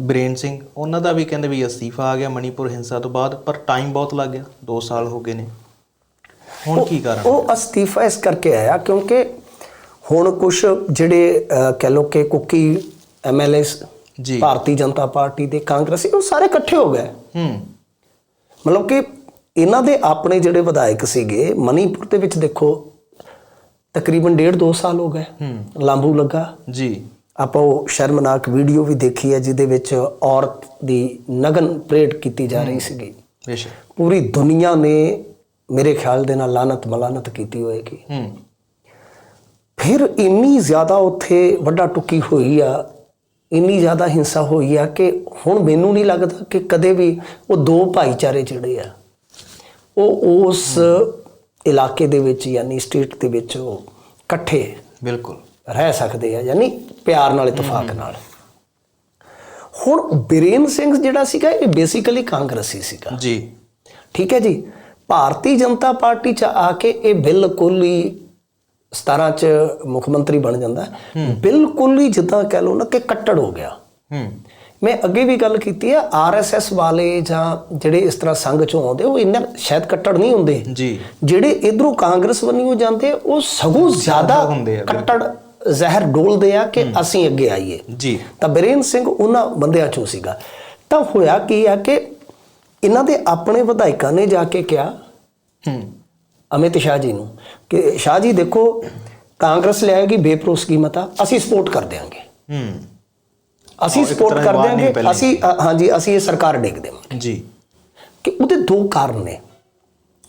Brain Singh ਉਹਨਾਂ ਦਾ ਵੀ ਕਹਿੰਦੇ ਵੀ ਅਸਤੀਫਾ ਆ ਗਿਆ ਮਣੀਪੁਰ ਹਿੰਸਾ ਤੋਂ ਬਾਅਦ ਪਰ ਟਾਈਮ ਬਹੁਤ ਲੱਗ ਗਿਆ 2 ਸਾਲ ਹੋ ਗਏ ਨੇ। ਹੁਣ ਕੀ ਕਾਰਨ? ਉਹ ਅਸਤੀਫਾ ਇਸ ਕਰਕੇ ਆਇਆ ਕਿਉਂਕਿ ਹੁਣ ਕੁਝ ਜਿਹੜੇ ਕਹਿ ਲੋ ਕਿ ਕੁੱਕੀ ਐਮਐਲਏਸ ਜੀ। ਭਾਰਤੀ ਜਨਤਾ ਪਾਰਟੀ ਦੇ ਕਾਂਗਰਸੀ ਉਹ ਸਾਰੇ ਇਕੱਠੇ ਹੋ ਗਏ। ਹੂੰ। ਮਤਲਬ ਕਿ ਇਹਨਾਂ ਦੇ ਆਪਣੇ ਜਿਹੜੇ ਵਿਧਾਇਕ ਸੀਗੇ ਮਨੀਪੁਰ ਦੇ ਵਿੱਚ ਦੇਖੋ ਤਕਰੀਬਨ ਡੇਢ 2 ਸਾਲ ਹੋ ਗਏ। ਹੂੰ। ਲਾਂਬੂ ਲੱਗਾ। ਜੀ। ਆਪਾਂ ਉਹ ਸ਼ਰਮਨਾਕ ਵੀਡੀਓ ਵੀ ਦੇਖੀ ਹੈ ਜਿਹਦੇ ਵਿੱਚ ਔਰਤ ਦੀ ਨਗਨ ਪਰੇਡ ਕੀਤੀ ਜਾ ਰਹੀ ਸੀਗੀ। ਬੇਸ਼ੱਕ। ਪੂਰੀ ਦੁਨੀਆ ਨੇ ਮੇਰੇ ਖਿਆਲ ਦੇ ਨਾਲ ਲਾਨਤ ਮਲਾਨਤ ਕੀਤੀ ਹੋਏਗੀ। ਹੂੰ। ਫਿਰ ਇੰਨੀ ਜ਼ਿਆਦਾ ਉੱਥੇ ਵੱਡਾ ਟੁੱਕੀ ਹੋਈ ਆ ਇੰਨੀ ਜ਼ਿਆਦਾ ਹਿੰਸਾ ਹੋਈ ਆ ਕਿ ਹੁਣ ਮੈਨੂੰ ਨਹੀਂ ਲੱਗਦਾ ਕਿ ਕਦੇ ਵੀ ਉਹ ਦੋ ਭਾਈਚਾਰੇ ਜਿਹੜੇ ਆ ਉਹ ਉਸ ਇਲਾਕੇ ਦੇ ਵਿੱਚ ਯਾਨੀ ਸਟੇਟ ਦੇ ਵਿੱਚ ਉਹ ਇਕੱਠੇ। ਬਿਲਕੁਲ। ਰਹਿ ਸਕਦੇ ਆ ਯਾਨੀ ਪਿਆਰ ਨਾਲ ਇਤਫਾਕ ਨਾਲ। ਹੁਣ ਬੀਰੇਨ ਸਿੰਘ ਜਿਹੜਾ ਸੀਗਾ ਇਹ ਬੇਸਿਕਲੀ ਕਾਂਗਰਸੀ ਸੀਗਾ। ਜੀ। ਠੀਕ ਹੈ ਜੀ? ਭਾਰਤੀ ਜਨਤਾ ਪਾਰਟੀ ਚ ਆ ਕੇ ਇਹ ਬਿਲਕੁਲ ਹੀ 17 ਚ ਮੁੱਖ ਮੰਤਰੀ ਬਣ ਜਾਂਦਾ। ਬਿਲਕੁਲ ਹੀ ਜਿੱਦਾਂ ਕਹਿ ਲਓ ਨਾ ਕਿ ਕੱਟੜ ਹੋ ਗਿਆ। ਹੂੰ। ਮੈਂ ਅੱਗੇ ਵੀ ਗੱਲ ਕੀਤੀ ਹੈ ਆਰਐਸਐਸ ਵਾਲੇ ਜਾਂ ਜਿਹੜੇ ਇਸ ਤਰ੍ਹਾਂ ਸੰਘ ਚੋਂ ਆਉਂਦੇ ਉਹ ਇੰਨਾ ਸ਼ਾਇਦ ਕੱਟੜ ਨਹੀਂ ਹੁੰਦੇ। ਜੀ। ਜਿਹੜੇ ਇਧਰੋਂ ਕਾਂਗਰਸ ਵੱਲੋਂ ਜਾਂਦੇ ਉਹ ਸਗੋਂ ਜ਼ਿਆਦਾ ਹੁੰਦੇ ਆ, ਕੱਟੜ ਜ਼ਹਿਰ ਡੋਲਦੇ ਆ ਕਿ ਅਸੀਂ ਅੱਗੇ ਆਈਏ। ਜੀ। ਤਾਂ ਬੀਰੇਨ ਸਿੰਘ ਉਹਨਾਂ ਬੰਦਿਆਂ ਚੋਂ ਸੀਗਾ। ਤਾਂ ਹੋਇਆ ਕੀ ਆ ਕਿ ਇਹਨਾਂ ਦੇ ਆਪਣੇ ਵਿਧਾਇਕਾਂ ਨੇ ਜਾ ਕੇ ਕਿਹਾ ਹੂੰ। ਅਮਿਤ ਸ਼ਾਹ ਜੀ ਨੂੰ ਕਿ ਸ਼ਾਹ ਜੀ ਦੇਖੋ ਕਾਂਗਰਸ ਲਿਆਏਗੀ ਬੇਭਰੋਸਗੀ ਮਤਾ ਅਸੀਂ ਸਪੋਰਟ ਕਰ ਦਿਆਂਗੇ। ਹੂੰ। ਅਸੀਂ ਸਪੋਰਟ ਕਰ ਦਿਆਂਗੇ। ਅਸੀਂ ਹਾਂਜੀ ਅਸੀਂ ਇਹ ਸਰਕਾਰ ਡੇਗ ਦੇਵਾਂਗੇ। ਜੀ। ਕਿ ਉਹਦੇ ਦੋ ਕਾਰਨ ਨੇ।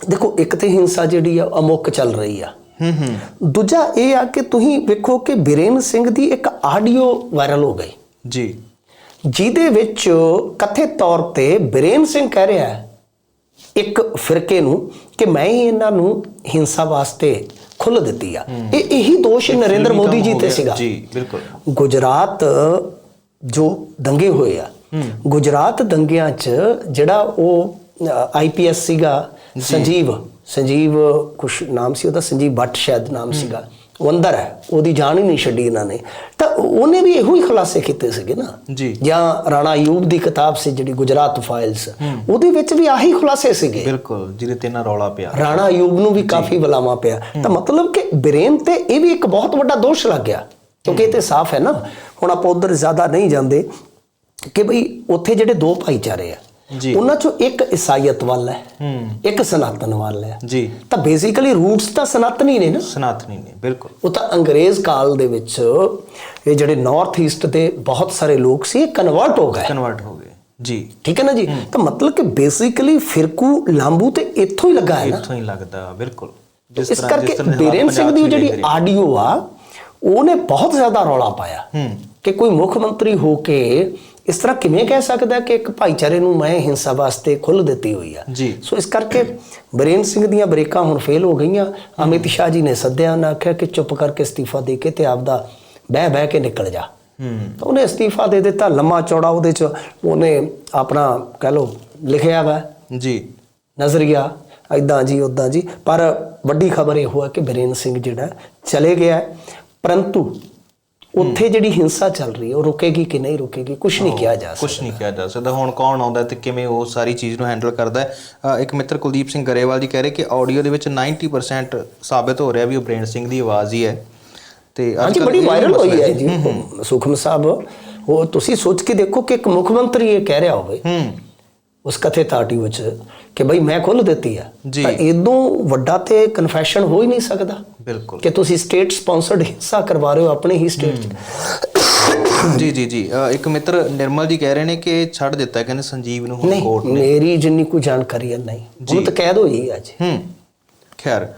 ਦੇਖੋ ਇੱਕ ਤੇ ਹਿੰਸਾ ਜਿਹੜੀ ਆ ਅਮੁੱਕ ਚੱਲ ਰਹੀ ਆ। ਹੂੰ ਹੂੰ ਦੂਜਾ ਇਹ ਆ ਕਿ ਤੁਸੀਂ ਵੇਖੋ ਕਿ ਬੀਰੇਨ ਸਿੰਘ ਦੀ ਇੱਕ ਆਡੀਓ ਵਾਇਰਲ ਹੋ ਗਈ। ਜੀ। ਜਿਹਦੇ ਵਿੱਚ ਕਥਿਤ ਤੌਰ ਤੇ ਬੀਰੇਨ ਸਿੰਘ ਕਹਿ ਰਿਹਾ ਹੈ ਇੱਕ ਫਿਰਕੇ ਨੂੰ ਕਿ ਮੈਂ ਹੀ ਇਹਨਾਂ ਨੂੰ ਹਿੰਸਾ ਵਾਸਤੇ ਖੁੱਲ੍ਹ ਦਿੱਤੀ ਆ। ਇਹ ਇਹੀ ਦੋਸ਼ ਨਰਿੰਦਰ ਮੋਦੀ ਜੀ ਤੇ। ਸੀਗਾ। ਜੀ ਬਿਲਕੁਲ। ਗੁਜਰਾਤ ਜੋ ਦੰਗੇ ਹੋਏ ਆ। ਗੁਜਰਾਤ ਦੰਗਿਆਂ 'ਚ ਜਿਹੜਾ ਉਹ ਆਈਪੀਐਸ ਸੀਗਾ ਸੰਜੀਵ ਸੰਜੀਵ ਕੁਛ ਨਾਮ ਸੀ ਉਹਦਾ ਸੰਜੀਵ ਭੱਟ ਸ਼ਾਇਦ ਨਾਮ ਸੀਗਾ। ਉਹ ਅੰਦਰ ਹੈ ਉਹਦੀ ਜਾਨ ਹੀ ਨਹੀਂ ਛੱਡੀ ਇਹਨਾਂ ਨੇ। ਤਾਂ ਉਹਨੇ ਵੀ ਇਹੋ ਹੀ ਖੁਲਾਸੇ ਕੀਤੇ ਸੀਗੇ ਨਾ। ਜੀ। ਜਾਂ ਰਾਣਾ ਅਯੂਬ ਦੀ ਕਿਤਾਬ ਸੀ ਜਿਹੜੀ ਗੁਜਰਾਤ ਫਾਈਲਸ ਉਹਦੇ ਵਿੱਚ ਵੀ ਆਹੀ ਖੁਲਾਸੇ ਸੀਗੇ। ਬਿਲਕੁਲ ਜਿਹਦੇ ਤੇ ਨਾ ਰੌਲਾ ਪਿਆ। ਰਾਣਾ ਅਯੂਬ ਨੂੰ ਵੀ ਕਾਫੀ ਬਲਾਵਾ ਪਿਆ। ਤਾਂ ਮਤਲਬ ਕਿ ਬ੍ਰੇਨ ਤੇ ਇਹ ਵੀ ਇੱਕ ਬਹੁਤ ਵੱਡਾ ਦੋਸ਼ ਲੱਗ ਗਿਆ। ਕਿਉਂਕਿ ਇਹ ਤੇ ਸਾਫ਼ ਹੈ ਨਾ। ਹੁਣ ਆਪਾਂ ਉਧਰ ਜ਼ਿਆਦਾ ਨਹੀਂ ਜਾਂਦੇ ਕਿ ਭਈ ਉੱਥੇ ਜਿਹੜੇ ਦੋ ਭਾਈਚਾਰੇ ਆ ਉਹਨਾਂ ਚੋਂ ਇੱਕ ਈਸਾਈਅਤ ਵੱਲ ਹੈ ਹੂੰ। ਇੱਕ ਸਨਾਤਨ ਵੱਲ ਹੈ। ਜੀ। ਤਾਂ ਬੇਸਿਕਲੀ ਰੂਟਸ ਤਾਂ ਸਨਾਤਨੀ ਨੇ ਨਾ। ਸਨਾਤਨੀ ਨੇ ਬਿਲਕੁਲ। ਉਹ ਤਾਂ ਅੰਗਰੇਜ਼ ਕਾਲ ਦੇ ਵਿੱਚ ਇਹ ਜਿਹੜੇ ਨਾਰਥ ਈਸਟ ਦੇ ਬਹੁਤ ਸਾਰੇ ਲੋਕ ਸੀ ਕਨਵਰਟ ਹੋ ਗਏ। ਕਨਵਰਟ ਹੋ ਗਏ ਜੀ। ਠੀਕ ਹੈ ਨਾ ਜੀ? ਤਾਂ ਮਤਲਬ ਕਿ ਬੇਸਿਕਲੀ ਫਿਰਕੂ ਲਾਂਬੂ ਤੇ ਇੱਥੋਂ ਹੀ ਲੱਗਾ ਹੈ ਨਾ। ਇੱਥੋਂ ਹੀ ਲੱਗਦਾ ਬਿਲਕੁਲ। ਇਸ ਕਰਕੇ ਬੀਰੇਨ ਸਿੰਘ ਦੀ ਜਿਹੜੀ ਆਡੀਓ ਆ ਉਹਨੇ ਬਹੁਤ ਜ਼ਿਆਦਾ ਰੌਲਾ ਪਾਇਆ ਹੂੰ। ਕਿ ਕੋਈ ਮੁੱਖ ਮੰਤਰੀ ਹੋ ਕੇ ਇਸ ਤਰ੍ਹਾਂ ਕਿਵੇਂ ਕਹਿ ਸਕਦਾ ਕਿ ਇੱਕ ਭਾਈਚਾਰੇ ਨੂੰ ਮੈਂ ਹਿੰਸਾ ਵਾਸਤੇ ਖੁੱਲ੍ਹ ਦਿੱਤੀ ਹੋਈ ਆ? ਸੋ ਇਸ ਕਰਕੇ ਬੀਰੇਨ ਸਿੰਘ ਦੀਆਂ ਬ੍ਰੇਕਾਂ ਹੁਣ ਫੇਲ ਹੋ ਗਈਆਂ। ਅਮਿਤ ਸ਼ਾਹ ਜੀ ਨੇ ਸੱਦਿਆ ਉਹਨਾਂ ਆਖਿਆ ਕਿ ਚੁੱਪ ਕਰਕੇ ਅਸਤੀਫਾ ਦੇ ਕੇ ਤੇ ਆਪਦਾ ਬਹਿ ਬਹਿ ਕੇ ਨਿਕਲ ਜਾ। ਹੂੰ। ਤਾਂ ਉਹਨੇ ਅਸਤੀਫਾ ਦੇ ਦਿੱਤਾ ਲੰਮਾ ਚੌੜਾ ਉਹਦੇ ਚ। ਉਹਨੇ ਆਪਣਾ ਕਹਿ ਲਓ ਲਿਖਿਆ ਵਾ। ਜੀ। ਨਜ਼ਰੀਆ ਐਦਾਂ ਜੀ ਉਦਾਂ ਜੀ। ਪਰ ਵੱਡੀ ਖਬਰ ਇਹ ਹੋਇਆ ਕਿ ਬੀਰੇਨ ਸਿੰਘ ਜਿਹੜਾ ਚਲੇ ਗਿਆ। ਪਰੰਤੂ ਉੱਥੇ ਜਿਹੜੀ ਹਿੰਸਾ ਚੱਲ ਰਹੀ ਹੈ ਉਹ ਰੁਕੇਗੀ ਕਿ ਨਹੀਂ ਰੁਕੇਗੀ ਕੁਝ ਨਹੀਂ ਕਿਹਾ ਜਾ ਸਕਦਾ ਕੁਝ ਨਹੀਂ ਕਿਹਾ ਜਾ ਸਕਦਾ। ਹੁਣ ਕੌਣ ਆਉਂਦਾ ਤੇ ਕਿਵੇਂ ਉਹ ਸਾਰੀ ਚੀਜ਼ ਨੂੰ ਹੈਂਡਲ ਕਰਦਾ ਇੱਕ ਮਿੱਤਰ ਕੁਲਦੀਪ ਸਿੰਘ ਗਰੇਵਾਲ ਜੀ ਕਹਿ ਰਹੇ ਕਿ ਆਡੀਓ ਦੇ ਵਿੱਚ 90% ਸਾਬਿਤ ਹੋ ਰਿਹਾ ਵੀ ਉਹ ਬ੍ਰੇਨ ਸਿੰਘ ਦੀ ਆਵਾਜ਼ ਹੀ ਹੈ। ਤੇ ਅੱਜ ਬੜੀ ਵਾਇਰਲ ਹੋਈ ਹੈ ਜੀ। ਸੁਖਮ ਸਾਹਿਬ ਉਹ ਤੁਸੀਂ ਸੋਚ ਕੇ ਦੇਖੋ ਕਿ ਇੱਕ ਮੁੱਖ ਮੰਤਰੀ ਇਹ ਕਹਿ ਰਿਹਾ ਹੋਵੇ ਉਸ ਕਥਿਤ ਆਡੀਓ ਵਿੱਚ ਕਿ ਬਈ ਮੈਂ ਖੁੱਲ੍ਹ ਦਿੱਤੀ ਆ। ਤਾਂ ਇਦੋਂ ਵੱਡਾ ਤੇ ਕਨਫੈਸ਼ਨ ਹੋ ਹੀ ਨਹੀਂ ਸਕਦਾ ਬਿਲਕੁਲ। ਕਿ ਤੁਸੀਂ ਸਟੇਟ ਸਪਾਂਸਰਡ ਹਿੱਸਾ ਕਰਵਾ ਰਹੇ ਹੋ ਆਪਣੇ ਹੀ ਸਟੇਟ 'ਚ। ਜੀ ਜੀ ਜੀ। ਇੱਕ ਮਿੱਤਰ ਨਿਰਮਲ ਜੀ ਕਹਿ ਰਹੇ ਨੇ ਕਿ ਛੱਡ ਦਿੱਤਾ ਕਹਿੰਦੇ ਸੰਜੀਵ ਨੂੰ ਹੁਣ ਕੋਰਟ ਨੇ। ਮੇਰੀ ਜਿੰਨੀ ਕੋਈ ਜਾਣਕਾਰੀ ਨਹੀਂ। ਉਹ ਤਾਂ ਕੈਦ ਹੋਈ ਹੈ ਅੱਜ। ਹੂੰ। ਖੈਰ।